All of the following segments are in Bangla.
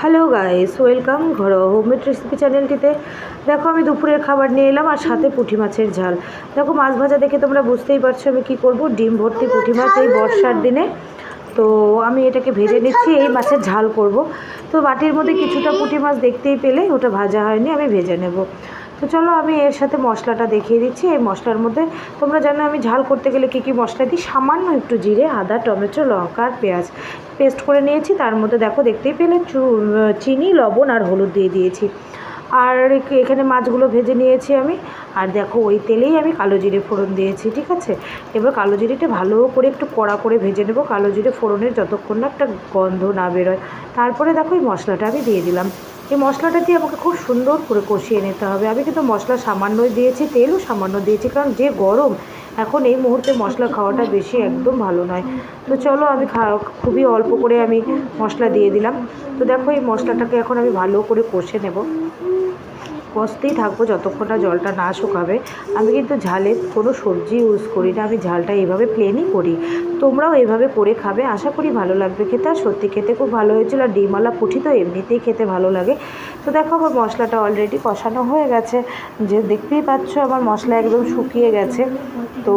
হ্যালো গাইস ওয়েলকাম ঘরোয়া হোমমেড রেসিপি চ্যানেলটিতে দেখো, আমি দুপুরের খাবার নিয়ে এলাম আর সাথে পুঁটি মাছের ঝাল। দেখো, মাছ ভাজা দেখে তোমরা বুঝতেই পারছ আমি কী করব। ডিম ভর্তি পুঁটি মাছ এই বর্ষার দিনে। তো আমি এটাকে ভেজে নিচ্ছি, এই মাছের ঝাল করব। তো বাটির মধ্যে কিছুটা পুঁটি মাছ দেখতেই পেলে, ওটা ভাজা হয়নি, আমি ভেজে নেব। তো চলো আমি এর সাথে মশলাটা দেখিয়ে দিচ্ছি। এই মশলার মধ্যে তোমরা জানো আমি ঝাল করতে গেলে কী কী মশলা দিই? সামান্য একটু জিরে, আদা, টমেটো, লঙ্কা আর পেঁয়াজ। পেস্ট করে নিয়েছি, তার মধ্যে দেখো দেখতেই পেলে চিনি, লবণ আর হলুদ দিয়ে দিয়েছি। আর এখ- এখানে মাছগুলো ভেজে নিয়েছি আমি। আর দেখো ওই তেলেই আমি কালো জিরে ফোড়ন দিয়েছি, ঠিক আছে? এবার কালো জিরেটা ভালো করে একটু কড়া করে ভেজে নেব। কালো জিরে ফোড়নের যতক্ষণ না একটা গন্ধ না বেরোয়। তারপরে দেখো এই মশলাটা আমি দিয়ে দিলাম। এই মশলাটা দিয়ে আমাকে খুব সুন্দর করে কষিয়ে নিতে হবে। আমি কিন্তু মশলা সামান্যই দিয়েছি, তেলও সামান্য দিয়েছি, কারণ যে গরম, এখন এই মুহূর্তে মশলা খাওয়াটা বেশি একদম ভালো নয়। তো চলো আমি খুবই অল্প করে আমি মশলা দিয়ে দিলাম। তো দেখো এই মশলাটাকে এখন আমি ভালো করে কষে নেব। কষতেই থাকব যতক্ষণ না জলটা না শুকাবে। আমি কিন্তু ঝালে কোনো সবজি ইউজ করি না, আমি ঝালটা এইভাবে প্লেনই করি। তোমরাও এইভাবে করে খাবে, আশা করি ভালো লাগবে খেতে। আর সত্যি খেতে খুব ভালো হয়েছিল, আর ডিমওয়ালা পুঁটি তো এমনিতেই খেতে ভালো লাগে। তো দেখো আমার মশলাটা অলরেডি কষানো হয়ে গেছে। যে দেখতেই পাচ্ছ আমার মশলা একদম শুকিয়ে গেছে। তো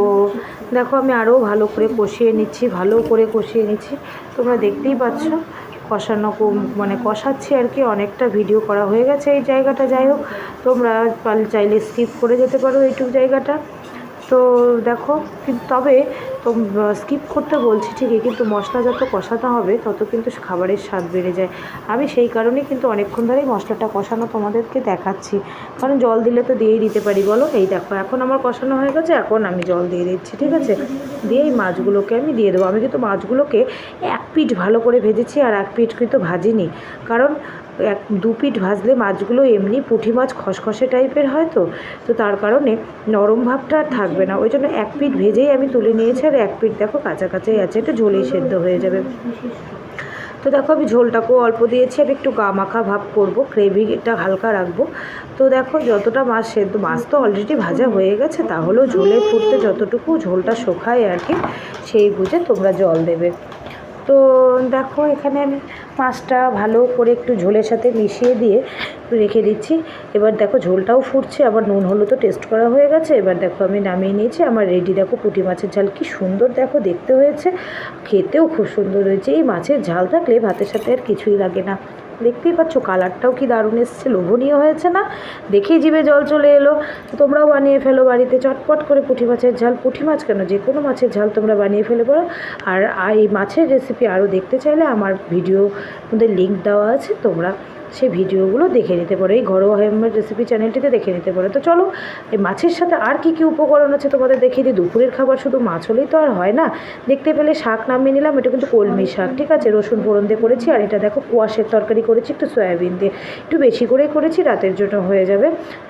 দেখো আমি আরও ভালো করে কষিয়ে নিচ্ছি, ভালো করে কষিয়ে নিচ্ছি। তোমরা দেখতেই পাচ্ছ। কষানো মানে কষাচ্ছি আর কি, অনেকটা ভিডিও করা হয়ে গেছে এই জায়গাটা, যাই হোক। তোমরা চাইলে স্কিপ করে যেতে পারো এইটুকু জায়গাটা। তো দেখো তবে তো স্কিপ করতে বলছি ঠিকই, কিন্তু মশলা যত কষাতে হবে, তত কিন্তু খাবারের স্বাদ বেড়ে যায়। আমি সেই কারণেই কিন্তু অনেকক্ষণ ধরেই মশলাটা কষানো তোমাদেরকে দেখাচ্ছি। কারণ জল দিলে তো দিয়েই দিতে পারি, বলো? এই দেখো, এখন আমার কষানো হয়ে গেছে, এখন আমি জল দিয়ে দিচ্ছি, ঠিক আছে? দিয়ে এই মাছগুলোকে আমি দিয়ে দেবো। আমি কিন্তু মাছগুলোকে এক পিঠ ভালো করে ভেজেছি, আর এক পিঠ কিন্তু ভাজিনি। কারণ এক দু পিঠ ভাজলে মাছগুলো এমনি পুঁটি মাছ খসখসে টাইপের হয় তো তো তার কারণে নরম ভাবটা আর থাকবে না। ওই জন্য এক পিঠ ভেজেই আমি তুলে নিয়েছি আর এক পিঠ দেখো কাঁচাই আছে, একটু ঝোলেই সেদ্ধ হয়ে যাবে। তো দেখো আমি ঝোলটাকেও অল্প দিয়েছি আমি একটু গা মাখা ভাব করব, গ্রেভিটা হালকা রাখব। তো দেখো যতটা মাছ সেদ্ধ, মাছ তো অলরেডি ভাজা হয়ে গেছে, তাহলেও ঝোলে ফুটতে যতটুকু ঝোলটা শোকায় আর কি, সেই বুঝে তোমরা জল দেবে। তো দেখো, এখানে আমি মাছটা ভালো করে একটু ঝোলের সাথে মিশিয়ে দিয়ে রেখে দিচ্ছি। এবার দেখো, ঝোলটাও ফুটছে, আবার নুন হলো তো টেস্ট করা হয়ে গেছে। এবার দেখো, আমি নামিয়ে নিয়েছি। আমার রেডি দেখো পুঁটি মাছের ঝাল, কি সুন্দর দেখো, দেখতে হয়েছে। খেতেও খুব সুন্দর হয়েছে। এই মাছের ঝাল থাকলে ভাতের সাথে আর কিছুই লাগে না। দেখতেই পাচ্ছ, কালারটাও কি দারুণ এসছে, লোভনীয় হয়েছে না? দেখেই জিভে জল চলে এলো। তোমরাও বানিয়ে ফেলো বাড়িতে, চটপট করে পুঁটি মাছের ঝাল। পুঁঠি মাছ কেন? যে কোনো মাছের ঝাল তোমরা বানিয়ে ফেলে পারো আর এই মাছের রেসিপি আরও দেখতে চাইলে আমার ভিডিও মধ্যে লিঙ্ক দেওয়া আছে, তোমরা সেই ভিডিওগুলো দেখে নিতে পারো। এই ঘরোয়া হেমের রেসিপি চ্যানেলটিতে দেখে নিতে পারো। তো চলো, এই মাছের সাথে আর কি কি উপকরণ আছে তোমাদের দেখিয়ে দিই। দুপুরের খাবার শুধু মাছ হলেই তো আর হয় না। দেখতে পেলে শাক নামিয়ে নিলাম। এটা কিন্তু কলমি শাক, ঠিক আছে? রসুন ফোড়ন দিয়ে করেছি। আর এটা দেখো, কুয়াশের তরকারি করেছি, একটু সয়াবিন দিয়ে। একটু বেশি করেই করেছি, রাতের জন্য হয়ে যাবে।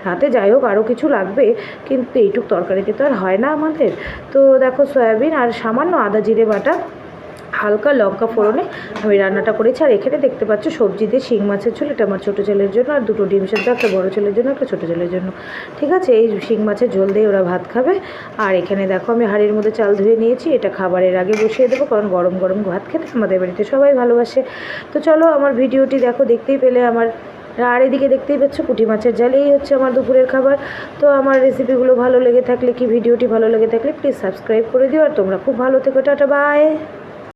রাতে যাই হোক আরও কিছু লাগবে। কিন্তু এইটুক তরকারিতে তো আর হয় না আমাদের। তো দেখো, সয়াবিন আর সামান্য আদা জিরে বাটা। হালকা লঙ্কা ফোড়নে আমি রান্নাটা করেছি। আর এখানে দেখতে পাচ্ছ সবজি দিয়ে শিং মাছের ঝোল। এটা আমার ছোটো ছেলের জন্য আর দুটো ডিম সেদ্ধ, একটা বড়ো ছেলের জন্য, একটা ছোটো ছেলের জন্য। ঠিক আছে? এই শিং মাছের ঝোল দিয়ে ওরা ভাত খাবে। আর এখানে দেখো, আমি হাড়ির মধ্যে চাল ধুয়ে নিয়েছি। এটা খাবারের আগে বসিয়ে দেবো, কারণ গরম গরম ভাত খেতে আমাদের বাড়িতে সবাই ভালোবাসে। তো চলো, আমার ভিডিওটি দেখো, দেখতেই পেলে আমার। আর এদিকে দেখতেই পাচ্ছ, পুঁটি মাছের জাল এই হচ্ছে আমার দুপুরের খাবার। তো আমার রেসিপিগুলো ভালো লেগে থাকলে, কি ভিডিওটি ভালো লেগে থাকলে প্লিজ সাবস্ক্রাইব করে দিও। আর তোমরা খুব ভালো থেকো, টাটা বাই